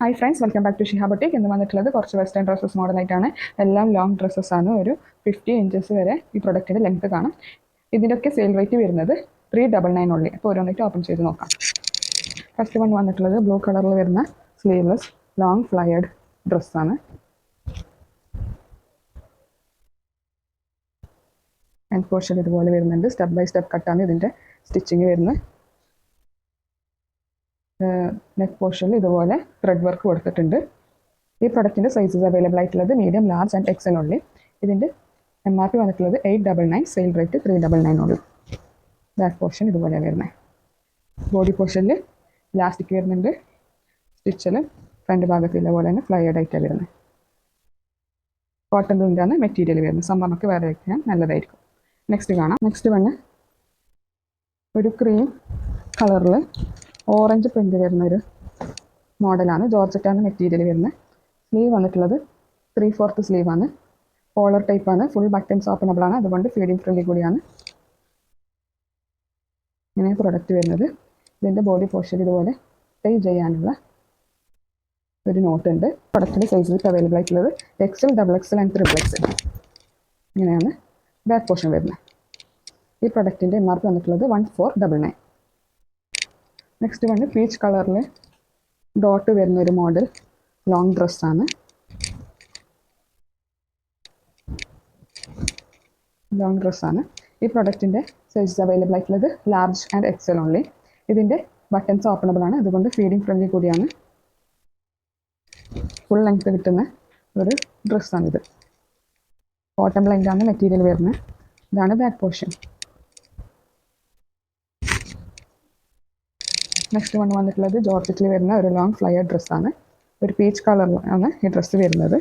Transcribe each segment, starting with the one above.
Hi friends welcome back to Shiha boutique ഇന്ന് വന്നിട്ടുള്ളത് കുറച്ച് വെസ്റ്റേൺ ഡ്രസ്സസ് മോഡലായിട്ടാണ് എല്ലാം ലോങ് ഡ്രസ്സസ് ആണ്. ഒരു ഫിഫ്റ്റി ഇഞ്ചസ് വരെ ഈ പ്രൊഡക്റ്റിന്റെ ലെങ്ത് കാണാം. ഇതിന്റെയൊക്കെ സെയിൽ റേറ്റ് വരുന്നത് ത്രീ ഡബിൾ നയൻ ഉള്ളി അപ്പോൾ ഓരോന്നിട്ട് ഓപ്പൺ ചെയ്ത് നോക്കാം. ഫസ്റ്റ് വൺ വന്നിട്ടുള്ളത് ബ്ലൂ കളറിൽ വരുന്ന സ്ലീവ്ലെസ് ലോങ് ഫ്ലയേഡ് ഡ്രസ്സാണ് ആൻഡ് പോർഷൻ ഇതുപോലെ വരുന്നുണ്ട്. സ്റ്റെപ്പ് ബൈ സ്റ്റെപ്പ് കട്ടാണ് ഇതിന്റെ സ്റ്റിച്ചിങ് വരുന്നത്. നെക്ക് പോർഷനിൽ ഇതുപോലെ ത്രെഡ് വർക്ക് കൊടുത്തിട്ടുണ്ട്. ഈ പ്രൊഡക്റ്റിന്റെ സൈസസ് അവൈലബിൾ ആയിട്ടുള്ളത് മീഡിയം ലാർജ് ആൻഡ് എക്സൽ ഉള്ളി ഇതിന്റെ എം ആർ പി വന്നിട്ടുള്ളത് eight double nine sale rate three double nine ഉള്ളു ബാക്ക് പോർഷൻ ഇതുപോലെ വരുന്നത് ബോഡി പോർഷനിൽ ലാസ്റ്റിക് വരുന്നുണ്ട്. സ്റ്റിച്ചിൽ ഫ്രണ്ട് ഭാഗത്തുള്ള പോലെ തന്നെ ഫ്ലയേഡ് ആയിട്ടാണ് വരുന്നത് കോട്ടൺ തുണ്ടാണ് മെറ്റീരിയൽ വരുന്നത്. സമ്മറിനൊക്കെ വേറെ വയ്ക്കാൻ നല്ലതായിരിക്കും. നെക്സ്റ്റ് കാണാം. നെക്സ്റ്റ് വന്ന് ഒരു ക്രീം കളറിൽ ഓറഞ്ച് പ്രിന്റ് വരുന്ന ഒരു മോഡലാണ് ജോർജറ്റാണ് മെറ്റീരിയൽ വരുന്നത്. സ്ലീവ് വന്നിട്ടുള്ളത് ത്രീ ഫോർത്ത് സ്ലീവാണ് കോളർ ടൈപ്പ് ആണ്. ഫുൾ ബട്ടൺസ് ഓപ്പണബിൾ ആണ്. അതുകൊണ്ട് ഫീഡിങ് ഫ്രണ്ട്ലി കൂടിയാണ്. ഇങ്ങനെ പ്രൊഡക്റ്റ് വരുന്നത്. ഇതിന്റെ ബോഡി പോർഷൻ ഇതുപോലെ ടൈ ചെയ്യാനുള്ള ഒരു നോട്ട് ഉണ്ട്. പ്രൊഡക്റ്റിന്റെ സൈസിൽ അവൈലബിൾ ആയിട്ടുള്ളത് XL double XL and triple XL ഇങ്ങനെയാണ് ബാക്ക് പോർഷൻ വരുന്നത്. ഈ പ്രൊഡക്റ്റിന്റെ എം ആർ പി വന്നിട്ടുള്ളത് one four double nine next വന്ന് പീച്ച് കളറിൽ ഡോട്ട് വരുന്ന ഒരു മോഡൽ ലോങ് ഡ്രസ്സാണ് ലോങ് ഡ്രസ്സാണ് ഈ പ്രൊഡക്റ്റിന്റെ സൈസസ് അവൈലബിൾ ആയിട്ടുള്ളത് ലാർജ് ആൻഡ് എക്സൽ ഓൺലി ഇതിന്റെ ബട്ടൺസ് ഓപ്പണബിൾ ആണ്. അതുകൊണ്ട് ഫീഡിങ് ഫ്രണ്ട്ലി കൂടിയാണ്. ഫുൾ ലെങ്ത് കിട്ടുന്ന ഒരു ഡ്രസ്സാണിത് കോട്ടൺ ബ്ലൈൻഡാണ് മെറ്റീരിയൽ വരുന്നത്. ഇതാണ് ബാക്ക് പോർഷൻ നെക്സ്റ്റ് വൺ വന്നിട്ടുള്ളത് ജോർജറ്റിൽ വരുന്ന ഒരു ലോങ് ഫ്ലയർ ഡ്രസ്സാണ് ഒരു പീച്ച് കളറിലാണ് ഈ ഡ്രസ്സ് വരുന്നത്.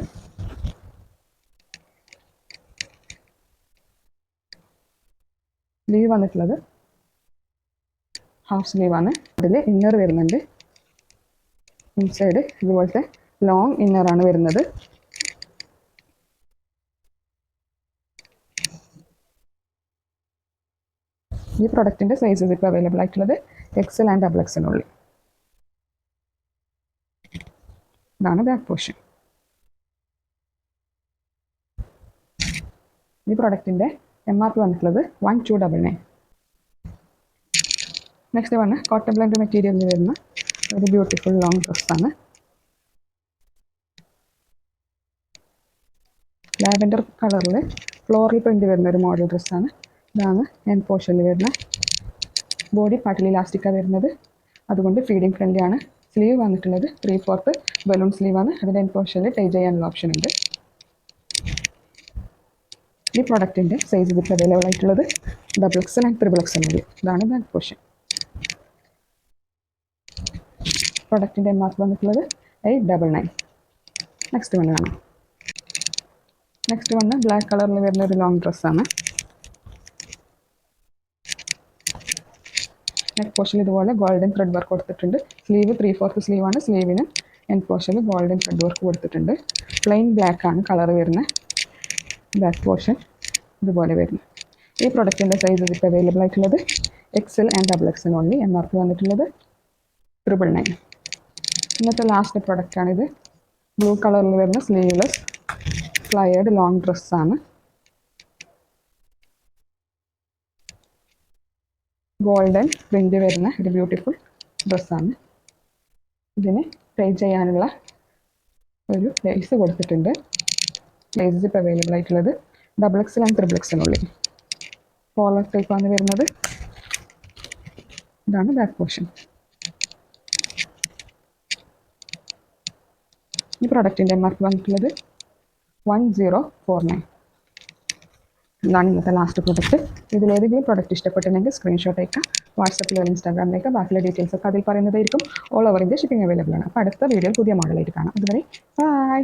സ്ലീവ് വന്നിട്ടുള്ളത് ഹാഫ് സ്ലീവാണ് അതിൽ ഇന്നർ വരുന്നുണ്ട്. ഇൻസൈഡ് ഇതുപോലത്തെ ലോങ് ഇന്നറാണ് വരുന്നത്. ഈ പ്രൊഡക്റ്റിന്റെ സൈസസ് ഇപ്പോൾ അവൈലബിൾ ആയിട്ടുള്ളത് എക്സൽ ആൻഡ് ഡബിൾ എക്സിനുള്ളിൽ ഇതാണ് ബാക്ക് പോർഷൻ ഈ പ്രൊഡക്റ്റിന്റെ എം ആർ പി വന്നിട്ടുള്ളത് one two double nine next വന്ന് കോട്ടൺ ബ്ലാൻഡ് മെറ്റീരിയലിൽ വരുന്ന ഒരു ബ്യൂട്ടിഫുൾ ലോങ് ഡ്രസ്സാണ് ലാവൻഡർ കളറിൽ ഫ്ലോറൽ പ്രിന്റ് വരുന്ന ഒരു മോഡൽ ഡ്രസ്സാണ് ഇതാണ് എൻ പോർഷനിൽ വരുന്ന ബോഡി പാട്ടിൽ ഇലാസ്റ്റിക്കാണ് വരുന്നത്. അതുകൊണ്ട് ഫീഡിങ് ഫ്രണ്ട്ലി ആണ്. സ്ലീവ് വന്നിട്ടുള്ളത് ത്രീ ഫോർത്ത് ബലൂൺ സ്ലീവാണ് അതിന്റെ എൻ പോർഷനിൽ ടൈ ചെയ്യാനുള്ള ഓപ്ഷൻ ഉണ്ട്. ഈ പ്രൊഡക്റ്റിന്റെ സൈസ് ഇതിൽ അവൈലബിൾ ആയിട്ടുള്ളത് double XL and triple XL മതി ഇതാണ് ബാക്ക് പോർഷൻ പ്രൊഡക്റ്റിന്റെ എം ആർ വന്നിട്ടുള്ളത് eight double nine next one കാണാം നെക്സ്റ്റ് വണ് ബ്ലാക്ക് കളറിൽ വരുന്ന ഒരു ലോങ് ഡ്രസ്സാണ് നെക്ക് പോർഷനിൽ ഇതുപോലെ ഗോൾഡൻ ത്രെഡ് വർക്ക് കൊടുത്തിട്ടുണ്ട്. സ്ലീവ് ത്രീ ഫോർത്ത് സ്ലീവാണ് സ്ലീവിന് നെക്ക് പോർഷനിൽ ഗോൾഡൻ ത്രെഡ് വർക്ക് കൊടുത്തിട്ടുണ്ട്. പ്ലെയിൻ ബ്ലാക്ക് ആണ് കളർ വരുന്നത് ബാക്ക് പോർഷൻ ഇതുപോലെ വരുന്നത് ഈ പ്രൊഡക്റ്റിന്റെ സൈസ് ഇപ്പോൾ അവൈലബിൾ ആയിട്ടുള്ളത്. XL and double XL only M R P വന്നിട്ടുള്ളത്. ട്രിപ്പിൾ നയൻ ഇന്നത്തെ ലാസ്റ്റ് പ്രൊഡക്റ്റാണിത് ബ്ലൂ കളറിൽ വരുന്ന സ്ലീവ്ലെസ് ഫ്ലയേർഡ് ലോങ് ഡ്രസ്സാണ് ഗോൾഡൻ പ്രിന്റ് വരുന്ന ഒരു ബ്യൂട്ടിഫുൾ ഡ്രസ്സാണ്. ഇതിന് ട്രൈ ചെയ്യാനുള്ള ഒരു ലേസ് കൊടുത്തിട്ടുണ്ട്. ലേസസ് ഇപ്പോൾ അവൈലബിൾ ആയിട്ടുള്ളത് ഡബിൾ എക്സൽ ആൻഡ് ത്രിബിൾ എക്സലിനുള്ളിൽ കോളർ ടൈപ്പാണ് വരുന്നത്. ഇതാണ് ബാക്ക് പോർഷൻ ഈ പ്രൊഡക്റ്റിന്റെ എം ആർ പി വന്നിട്ടുള്ളത് വൺ സീറോ ഫോർ നയൻ ഇതാണ് ഇന്നത്തെ ലാസ്റ്റ് പ്രൊഡക്റ്റ് ഇതിലേതെങ്കിലും പ്രൊഡക്റ്റ് ഇഷ്ടപ്പെട്ടിട്ടുണ്ടെങ്കിൽ സ്ക്രീൻഷോട്ട് അയക്കാം. വാട്സപ്പിലോ ഇൻസ്റ്റാഗ്രാമിലേക്ക് ബാക്കിയുള്ള ഡീറ്റെയിൽസ് ഒക്കെ അതിൽ പറയുന്നതായിരിക്കും. All over India shipping available ആണ്. അപ്പോൾ അടുത്ത വീഡിയോയിൽ പുതിയ മോഡലായിട്ട് കാണാം. അതുവരെ ബൈ